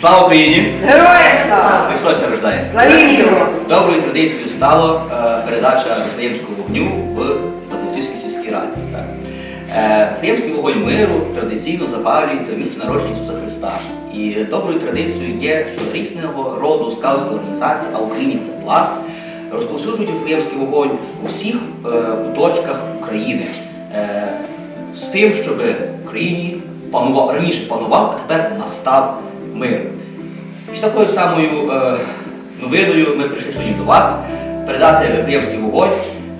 Слава Україні! Героям слава! Христос рождає! Його! Доброю традицією стало е, передача Вифлеємського вогню в Заполтівській сільській раді. Е, вогонь миру традиційно запалюється в місці народження Ісуса Христа. І доброю традицією є, що різного роду скаутські організації, а в Україні це пласт, розповсюджують Вифлеємський вогонь у всіх е, куточках України. З тим, щоб в Україні панував, раніше панував, а тепер настав мир. І з такою самою е, новиною ми прийшли сьогодні до вас передати Вифлеємський вогонь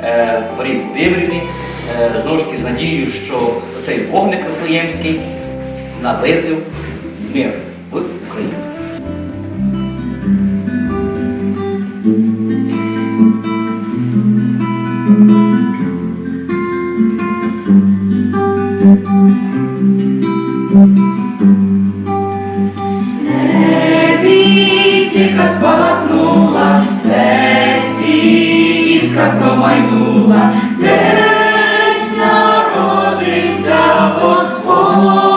е, Марії Володимирівні, е, знову ж таки з надією, що цей вогник Вифлеємський наблизив мир іскра промайнула, десь народився Господь.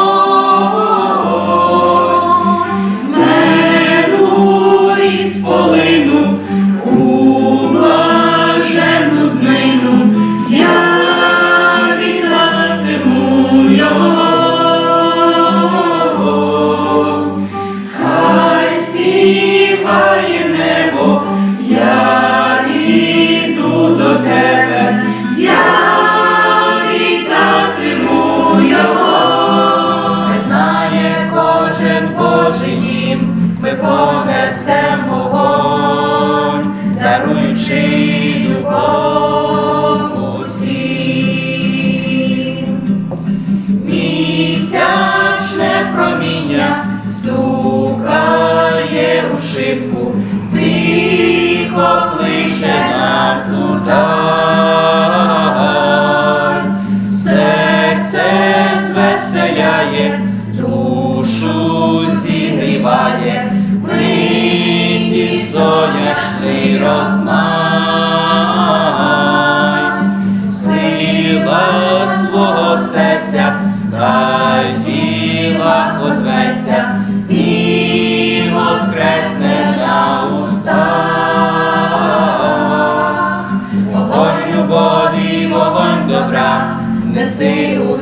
Стукає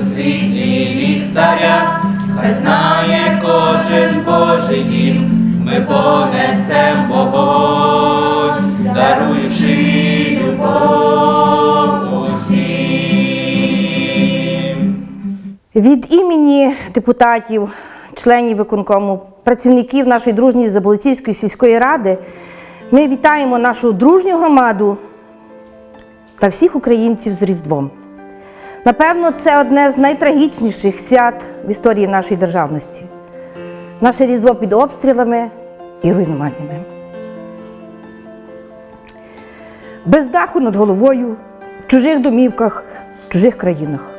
світлі ліхтаря, хай знає кожен Божий дім, ми понесем вогонь, даруючи любов усім. Від імені депутатів, членів виконкому, працівників нашої дружньої Заболоцівської сільської ради ми вітаємо нашу дружню громаду та всіх українців з Різдвом. Напевно, це одне з найтрагічніших свят в історії нашої державності. Наше Різдво під обстрілами і руйнуваннями. Без даху над головою, в чужих домівках, в чужих країнах.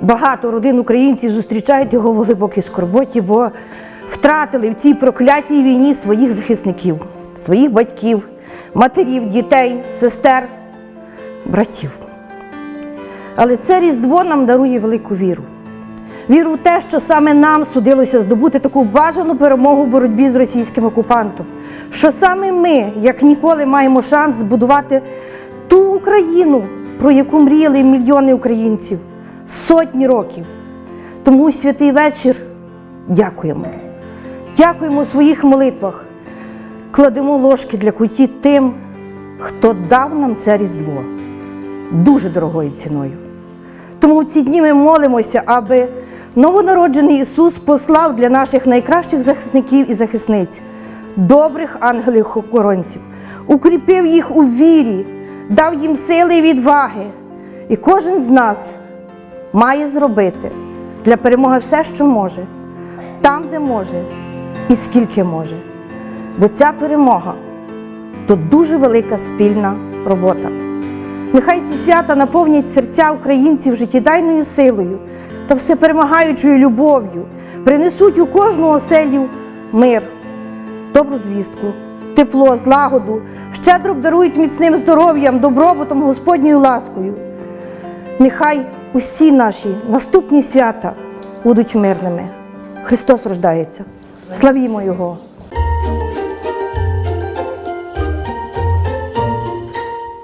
Багато родин українців зустрічають його в глибокій скорботі, бо втратили в цій проклятій війні своїх захисників, своїх батьків, матерів, дітей, сестер, братів. Але це Різдво нам дарує велику віру. Віру в те, що саме нам судилося здобути таку бажану перемогу в боротьбі з російським окупантом. Що саме ми, як ніколи, маємо шанс збудувати ту Україну, про яку мріяли мільйони українців сотні років. Тому святий вечір дякуємо. Дякуємо у своїх молитвах. Кладемо ложки для куті тим, хто дав нам це Різдво дуже дорогою ціною. Тому в ці дні ми молимося, аби новонароджений Ісус послав для наших найкращих захисників і захисниць, добрих ангелів-охоронців, укріпив їх у вірі, дав їм сили і відваги. І кожен з нас має зробити для перемоги все, що може, там, де може, і скільки може. Бо ця перемога то дуже велика спільна робота. Нехай ці свята наповнять серця українців життєдайною силою та всеперемагаючою любов'ю, принесуть у кожну оселю мир, добру звістку, тепло, злагоду, щедро обдарують міцним здоров'ям, добробутом, Господньою ласкою. Нехай усі наші наступні свята будуть мирними. Христос рождається. Славімо Його!